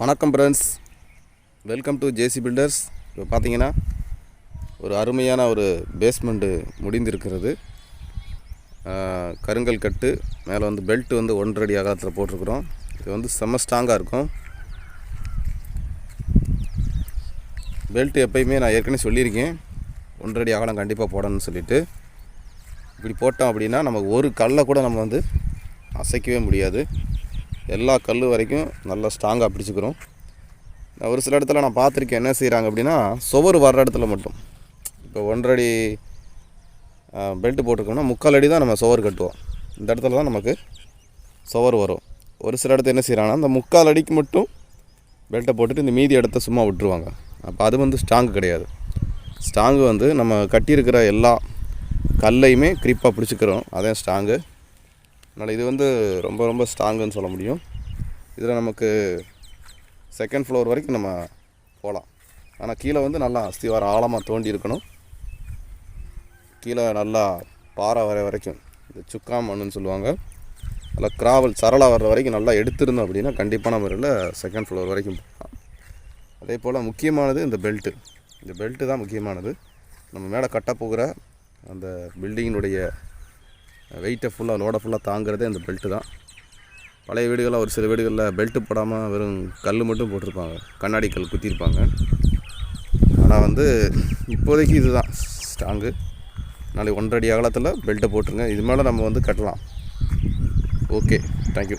வணக்கம் friends welcome to JC builders இப்போ பார்த்தீங்கன்னா ஒரு அருமையான ஒரு பேஸ்மெண்ட்டு முடிந்திருக்கிறது. கருங்கல் கட்டு மேலே வந்து பெல்ட் வந்து ஒன்றரை அகலத்தில் போட்டிருக்கிறோம். இது வந்து செம்ம ஸ்ட்ராங்காக இருக்கும். பெல்ட் எப்பயுமே நான் ஏற்கனவே சொல்லியிருக்கேன். ஒன்றரை அகலம் கண்டிப்பாக போடணும்னு சொல்லிட்டு. இப்படி போட்டோம் அப்படின்னா நமக்கு ஒரு கல்லை கூட நம்ம வந்து அசைக்கவே முடியாது. எல்லா கல் வரைக்கும் நல்லா ஸ்ட்ராங்காக பிடிச்சிக்கிறோம். நான் ஒரு சில இடத்துல நான் பார்த்துருக்கேன் என்ன செய்கிறாங்க அப்படின்னா சுவர் வர்ற இடத்துல மட்டும். இப்போ ஒன்றரை பெல்ட்டு போட்டிருக்கோம்னா முக்கால் அடி தான் நம்ம சுவர் கட்டுவோம். இந்த இடத்துல தான் நமக்கு சுவர் வரும். ஒரு சில இடத்துல என்ன செய்கிறாங்கன்னா அந்த முக்கால் அடிக்கு மட்டும் பெல்ட்டை போட்டுட்டு இந்த மீதி இடத்த சும்மா விட்டுருவாங்க. அப்போ அது வந்து ஸ்ட்ராங்கு கிடையாது. ஸ்ட்ராங்கு வந்து நம்ம கட்டியிருக்கிற எல்லா கல்லையுமே க்ரிப்பாக பிடிச்சிக்கிறோம். அதான் ஸ்ட்ராங்கு அதனால் இது வந்து ரொம்ப ரொம்ப ஸ்ட்ராங்குன்னு சொல்ல முடியும். இதில் நமக்கு செகண்ட் ஃப்ளோர் வரைக்கும் நம்ம போகலாம் ஆனால் கீழே வந்து நல்லா அஸ்திவாரம் ஆழமாக தோண்டி இருக்கணும். கீழே நல்லா பாறை வர வரைக்கும் இந்த சுக்கா மண்ணுன்னு சொல்லுவாங்க. நல்லா கிராவல் சரளாக வர்ற வரைக்கும் நல்லா எடுத்திருந்தோம் அப்படின்னா கண்டிப்பான முறையில் செகண்ட் ஃப்ளோர் வரைக்கும் போகலாம். அதே போல் முக்கியமானது இந்த பெல்ட்டு இந்த பெல்ட்டு தான் முக்கியமானது. நம்ம மேலே கட்டப்போகிற அந்த பில்டிங்கினுடைய வெயிட்டை ஃபுல்லாக லோடை ஃபுல்லாக தாங்கிறதே அந்த பெல்ட்டு தான். பழைய வீடுகளில் ஒரு சில வீடுகளில் பெல்ட்டு போடாமல் வெறும் கல் மட்டும் போட்டிருப்பாங்க. கண்ணாடி கல் குத்திருப்பாங்க. ஆனால் வந்து இப்போதைக்கு இதுதான் ஸ்ட்ராங்கு நாளைக்கு ஒன்றரை அடி அகலத்தில் பெல்ட்டை போட்டுருங்க. இது மேலே நம்ம வந்து கட்டலாம். Okay thank you